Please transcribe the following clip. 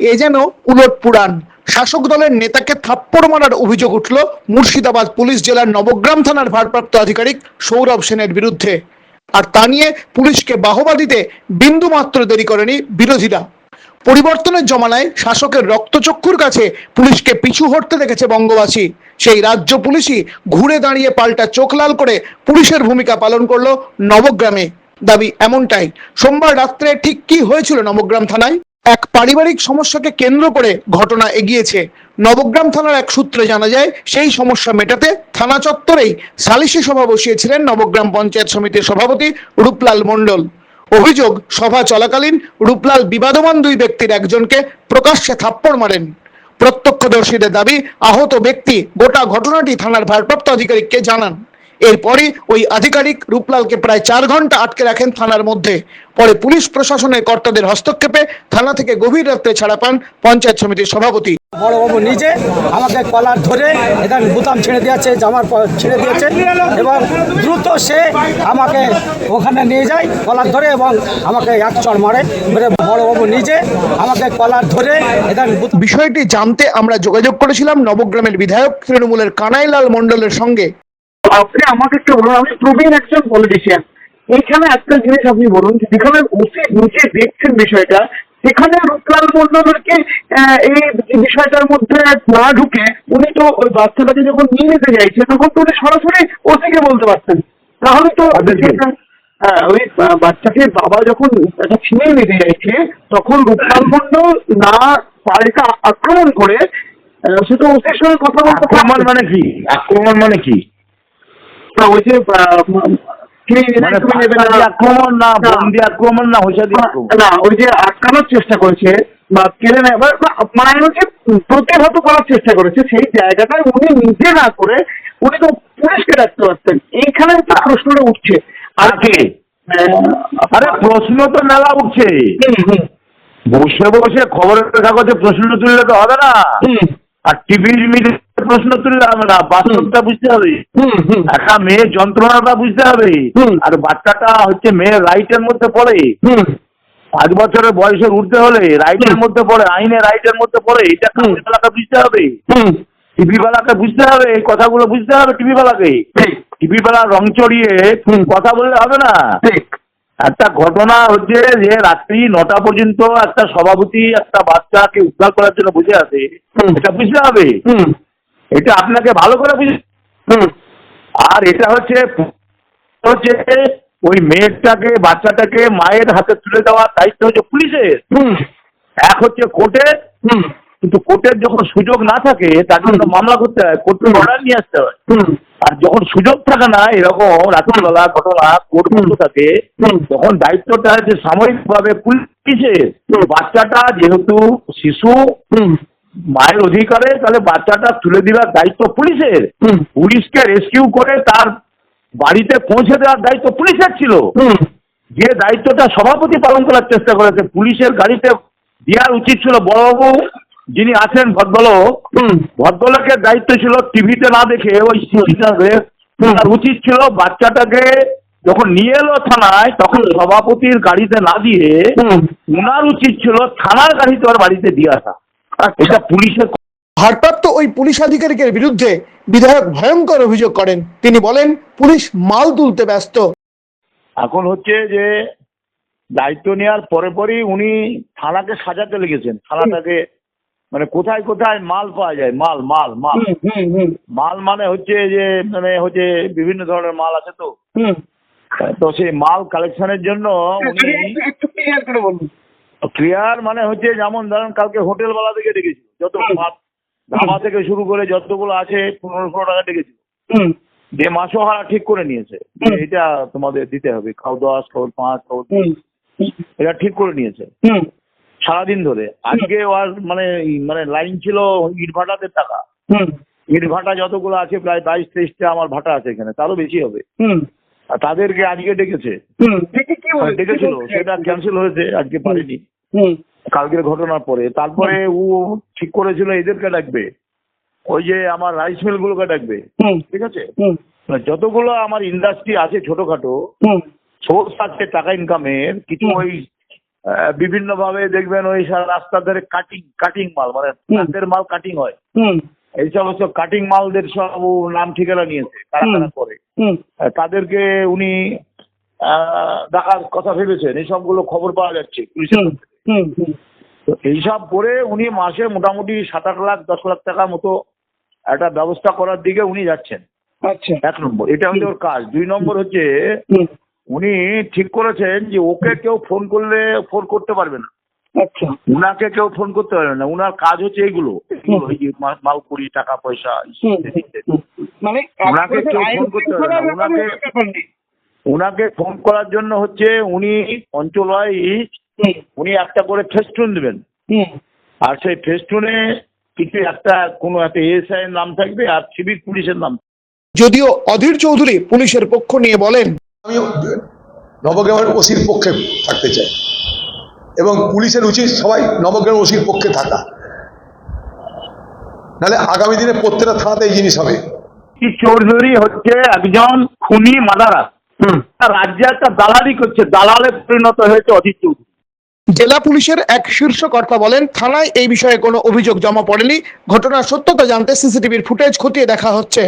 এ যেন উলট পুরাণ। শাসক দলের নেতাকে থাপ্পড় মারার অভিযোগ উঠল মুর্শিদাবাদ পুলিশ জেলার নবগ্রাম থানার ভারপ্রাপ্ত আধিকারিক সৌরভ সেনের বিরুদ্ধে। আর তা নিয়ে পুলিশকে বাহবা দিতে বিন্দু মাত্র দেরি করেনি বিরোধীরা। পরিবর্তনের জমানায় শাসকের রক্তচক্ষুর কাছে পুলিশকে পিছু হটতে দেখেছে বঙ্গবাসী। সেই রাজ্য পুলিশই ঘুরে দাঁড়িয়ে পাল্টা চোখ লাল করে পুলিশের ভূমিকা পালন করল নবগ্রামে। দাবি এমনটাই। সোমবার রাত্রে ঠিক কি হয়েছিল নবগ্রাম থানায়? এক পারিবারিক সমস্যাকে কেন্দ্র করে ঘটনা এগিয়েছে। নবগ্রাম থানার এক সূত্রে জানা যায়, সেই সমস্যা মেটাতে থানা চত্বরেই সালিশি সভা বসিয়েছিলেন নবগ্রাম পঞ্চায়েত সমিতির সভাপতি রূপলাল মণ্ডল। অভিযোগ, সভা চলাকালীন রূপলাল বিবাদমান দুই ব্যক্তির একজনকে প্রকাশ্যে থাপ্পড় মারেন। প্রত্যক্ষদর্শীদের দাবি, আহত ব্যক্তি গোটা ঘটনাটি থানার ভারপ্রাপ্ত আধিকারিককে জানান। এরপরই ওই আধিকারিক রূপলালকে প্রায় চার ঘণ্টা আটকে রাখেন থানার মধ্যে। পরে পুলিশ প্রশাসনের কর্তাদের হস্তক্ষেপে থানা থেকে গভীর রাত্রে ছাড়া পান পঞ্চায়েত সমিতির সভাপতি। বড়বাবু নিজে আমাকে কলার ধরে এখানে বুতাম ছেড়ে দিয়েছে জামার ছেড়ে দিয়েছে এবং দ্রুত সে আমাকে ওখানে নিয়ে যায় কলার ধরে এবং আমাকে এক চড় মারে বড়বাবু নিজে আমাকে কলার ধরে এখানে বিষয়টি জানতে আমরা যোগাযোগ করেছিলাম নবগ্রামের বিধায়ক তৃণমূলের কানাইলাল মণ্ডলের সঙ্গে। আপনি আমাকে একটু বলুন আমি প্রবীণ একজন পলিটিশিয়ান এখানে একটা জিনিস আপনি বলুন যেখানে ওসি নিচে দেখছেন বিষয়টা সেখানে রূপলাল মন্ডলকে এই বিষয়টার মধ্যে না ঢুকে উনি তো ওই বাচ্চাটাকে যখন নিয়ে যেতে চাইছে তখন তো উনি সরাসরি ওসিকে বলতে পারতেন। তাহলে তো হ্যাঁ ওই বাচ্চাকে বাবা যখন ছিনিয়ে নিতে চাইছে তখন রূপলাল মন্ডল না পাল্টা আক্রমণ করে আহ, সে তো ওসির সঙ্গে কথা বলতে আক্রমণ মানে কি? আক্রমণ মানে কি? না, ওই যে আহ, কে মানে তুমি নেবে না? পাল্টাদি আক্রমণ না না। বন্দি আক্রমণ না হুঁশিয়ারি না ওই যে আটকানোর চেষ্টা করেছে বা কেড়ে বা মানে হচ্ছে প্রতিহত করার চেষ্টা করেছে সেই জায়গাটায় উনি নিজে না করে উনি তো পুলিশকে ডাকতে পারতেন। এইখানে প্রশ্নটা উঠছে। আর কাকে? আহ, আরে প্রশ্ন তো মেলা উঠছে। বসে বসে খবরের কাগজে প্রশ্ন তুললে তো হবে না। আর টিভির মিডিয়াতে প্রশ্ন তুললে হবে না বাস্তবটা বুঝতে হবে। একটা মেয়ের যন্ত্রণাটা বুঝতে হবে। আর বাচ্চাটা হচ্ছে মেয়ের রাইটের মধ্যে পড়ে। পাঁচ বছরের বয়সে উঠতে হলে রাইটের মধ্যে পড়ে আইনের রাইটের মধ্যে পড়ে এটা হুম। টিভি বেলাকে বুঝতে হবে। টিভি বেলাকে বুঝতে হবে এই কথাগুলো বুঝতে হবে টিভি বেলাকে টিভি বেলা রং চড়িয়ে কথা বললে হবে না। একটা ঘটনা হচ্ছে যে রাত্রি নটা পর্যন্ত একটা সভাপতি একটা বাচ্চাকে উদ্ধার করার জন্য বুঝে আছে এটা বুঝতে হবে। এটা আপনাকে ভালো করে বুঝ হুম, আর এটা হচ্ছে হচ্ছে ওই মেয়েটাকে বাচ্চাটাকে মায়ের হাতে তুলে দেওয়ার দায়িত্ব হচ্ছে পুলিশের। এক হচ্ছে কোর্টের কিন্তু কোর্টের যখন সুযোগ না থাকে তার জন্য মামলা করতে হয় কোর্টের। অর্ডার নিয়ে আসতে হয়। আর যখন সুযোগ থাকে না এরকম রাত্রিবেলা ঘটনা কোর্ট বন্ধ থাকে তখন দায়িত্বটা হচ্ছে সাময়িকভাবে পুলিশের। বাচ্চাটা যেহেতু শিশু মায়ের অধিকারে তাহলে বাচ্চাটা তুলে দেওয়ার দায়িত্ব পুলিশের। পুলিশকে রেস্কিউ করে তার বাড়িতে পৌঁছে দেওয়ার দায়িত্ব পুলিশের ছিল। যে দায়িত্বটা সভাপতি পালন করার চেষ্টা করেছে পুলিশের গাড়িতে দেওয়ার উচিত ছিল। বড়বাবু যিনি আছেন ভদ্রলোক ভদ্রলোকের দায়িত্ব ছিল টিভিতে না দেখে ওই তার উচিত ছিল বাচ্চাটাকে যখন নিয়ে এলো থানায় তখন সভাপতির গাড়িতে না দিয়ে। উনার উচিত ছিল থানার গাড়িতে ওর বাড়িতে দিয়ে আসা। এটা পুলিশের ভারপ্রাপ্ত ওই পুলিশ আধিকারিকের বিরুদ্ধে বিধায়ক ভয়ঙ্কর অভিযোগ করেন। তিনি বলেন পুলিশ মাল তুলতে ব্যস্ত। এখন হচ্ছে যে দায়িত্ব নেওয়ার পরে পরই উনি থানাকে সাজাতে লেগেছেন। থানাটাকে মানে কোথায় কোথায় মাল পাওয়া যায় মাল মাল মাল। মাল মানে হচ্ছে যে মানে হচ্ছে বিভিন্ন ধরনের মাল আছে তো। তো সেই মাল কালেকশনের জন্য উনি ক্লিয়ার মানে হচ্ছে যেমন ধরেন কালকে হোটেলওয়ালা থেকে ডেকেছিল যত হুম। মাল ধাবা থেকে শুরু করে যতগুলো আছে পনেরো পনেরোশো টাকা ডেকেছিল। হুম, যে মাসও হারা ঠিক করে নিয়েছে এটা তোমাদের দিতে হবে খাও দশ খাও পাঁচ খাও এটা ঠিক করে নিয়েছে। হুম, সারাদিন ধরে। আজকে ওর মানে মানে লাইন ছিল ইট ভাটাদের টাকা। হুম, ইট ভাটা যতগুলো আছে প্রায় বাইশ তেইশটা আমার ভাটা আছে এখানে তারও বেশি হবে। আর তাদেরকে আজকে ডেকেছে। বলে- ডেকেছিল সেটা ক্যান্সেল হয়েছে আজকে পারেনি। কালকের ঘটনার পরে। তারপরে ও ঠিক করেছিল এদেরকে ডাকবে। ওই যে আমার রাইস মিল গুলোকে ডাকবে। হুম, ঠিক আছে? যতগুলো আমার ইন্ডাস্ট্রি আছে ছোটখাটো সোর্স আছে টাকা ইনকামের কিছু ওই বিভিন্ন ভাবে দেখবেন ওই রাস্তার ধারে কাটিং কাটিং মাল মানে মাল কাটিং হয়। এই সমস্ত কাটিং মালদের সব ও নাম ঠিকানা নিয়েছে কারা কারা করে। তাদেরকে উনি ডাকার কথা ভেবেছেন এই সবগুলো খবর পাওয়া যাচ্ছে পুলিশের এইসব করে উনি মাসে মোটামুটি সাত আট লাখ দশ লাখ টাকার মতো একটা ব্যবস্থা করার দিকে উনি যাচ্ছেন। আচ্ছা। এক নম্বর। এটা হচ্ছে ওর কাজ। দুই নম্বর হচ্ছে উনি ঠিক করেছেন যে ওকে কেউ ফোন করলে ফোন করতে পারবে না। আচ্ছা। উনাকে কেউ ফোন করতে পারবে না। উনার কাজ হচ্ছে এইগুলো। এগুলো, মাল- মালকুড়ি টাকা পয়সা। মানে ওনাকে কেউ ফোন করতে পারবে না, নেই। উনাকে ফোন করার জন্য হচ্ছে উনি অঞ্চল ওয়াইজ উনি একটা করে ফেস্টুন দেবেন। আর সেই ফেস্টুনে কিছু একটা কোনো একটা এসআই এর নাম থাকবে আর সিভিক পুলিশের নাম। যদিও অধীর চৌধুরী পুলিশের পক্ষ নিয়ে বলেন আমি নবগ্রামের ওসির পক্ষে থাকতে চাই। এবং পুলিশের উচিত সবাই নবগ্রাম ওসির পক্ষে থাকা। নাহলে আগামী দিনে প্রত্যেকটা থানাতে এই জিনিস হবে। কি চৌধুরী হচ্ছে একজন খুনি মাদারা। রাজ্যে একটা দালালি করছে দালালে পরিণত হয়েছে অধীর চৌধুরী। জেলা পুলিশের এক শীর্ষ কর্তা বলেন থানায় এই বিষয়ে কোনো অভিযোগ জমা পড়েনি। ঘটনার সত্যতা জানতে সিসিটিভির ফুটেজ খতিয়ে দেখা হচ্ছে।